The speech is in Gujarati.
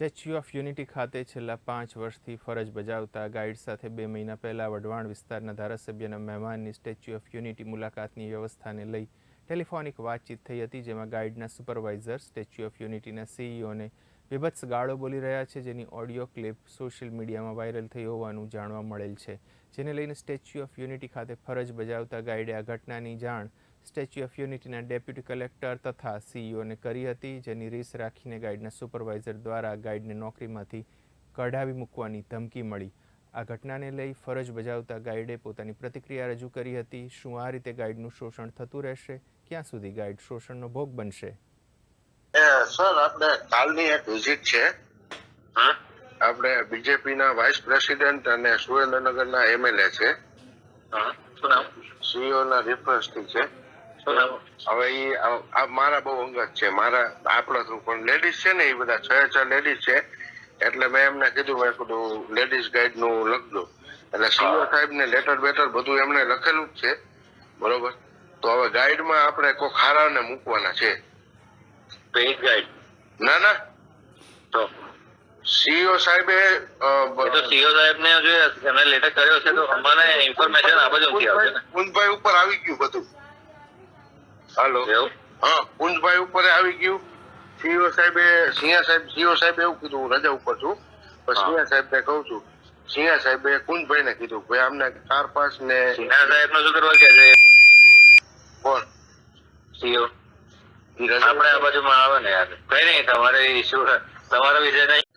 સ્ટેચ્યુ ઓફ યુનિટી ખાતે છેલ્લા પાંચ વર્ષથી ફરજ બજાવતા ગાઈડ સાથે બે મહિના પહેલા વઢવાણ વિસ્તારના ધારાસભ્યના મહેમાનની સ્ટેચ્યુ ઓફ યુનિટી મુલાકાતની વ્યવસ્થાને લઈ ટેલિફોનિક વાતચીત થઈ હતી, જેમાં ગાઈડના સુપરવાઇઝર, સ્ટેચ્યુ ઓફ યુનિટીના સીઈઓને વિભત્સ ગાળો બોલી રહ્યા છે, જેની ઓડિયો ક્લિપ સોશિયલ મીડિયામાં વાયરલ થઈ હોવાનું જાણવા મળેલ છે. જેને લઈને સ્ટેચ્યુ ઓફ યુનિટી ખાતે ફરજ બજાવતા ગાઈડે આ ઘટનાની જાણ સ્ટેચ્યુ ઓફ યુનિટીના ડેપ્યુટી કલેક્ટર તથા સીઈઓને કરી હતી જેની રીસ રાખીને ગાઈડના સુપરવાઇઝર દ્વારા ગાઈડને નોકરીમાંથી કઢાવી મૂકવાની ધમકી મળી. આ ઘટનાને લઈ ફરજ બજાવતા ગાઈડે પોતાની પ્રતિક્રિયા રજૂ કરી હતી શું આ રીતે ગાઈડનું શોષણ થતું રહેશે ક્યાં સુધી ગાઈડ શોષણનો ભોગ બનશે? સર આપણે કાલની એક વિઝિટ છે. આપણે બીજેપી ના વાઇસ પ્રેસિડેન્ટ અને સુરેન્દ્રનગરના એમએલએ છે. શું નામ? ના રેફરન્સથી છે. હવે આ મારા બહુ અંગત છે. મારા આપણા થ્રુ પણ લેડીઝ છે ને એ બધા છ છ લેડીઝ છે. એટલે મેં એમને કીધું મેં કીધું લેડીઝ ગાઈડનું લખજો એટલે સીઈઓ સાહેબ ને લેટર બેટર બધું એમને લખેલું જ છે. બરોબર? તો હવે ગાઈડમાં આપણે કોઈ ખારાને મૂકવાના છે. પેઇડ ગાઈડ ના ના. તો સીઓ સાહેબે તો સીઓ સાહેબ ને જો એમને લેટર કર્યો છે તો અમને ઇન્ફોર્મેશન આપજો ને. ઉપર આવી ગયું બધું. હાલો. હા કુંજભાઈ ઉપર આવી ગયું. સીઓ સાહેબે સિંહા સાહેબ સીઓ સાહેબે એવું કીધું હું રજા ઉપર છું. પણ સિંહા સાહેબ ને કહું છું સિંહા સાહેબે કુંજભાઈ ને કીધું ભાઈ અમને કાર પાસ ને સિંહા સાહેબનું શું કરવા કે છે? કોણ? સીઓ. આપડે આ આપણે આ બાજુમાં આવે ને યાર. કઈ નહીં તમારે તમારો વિષય નહીં.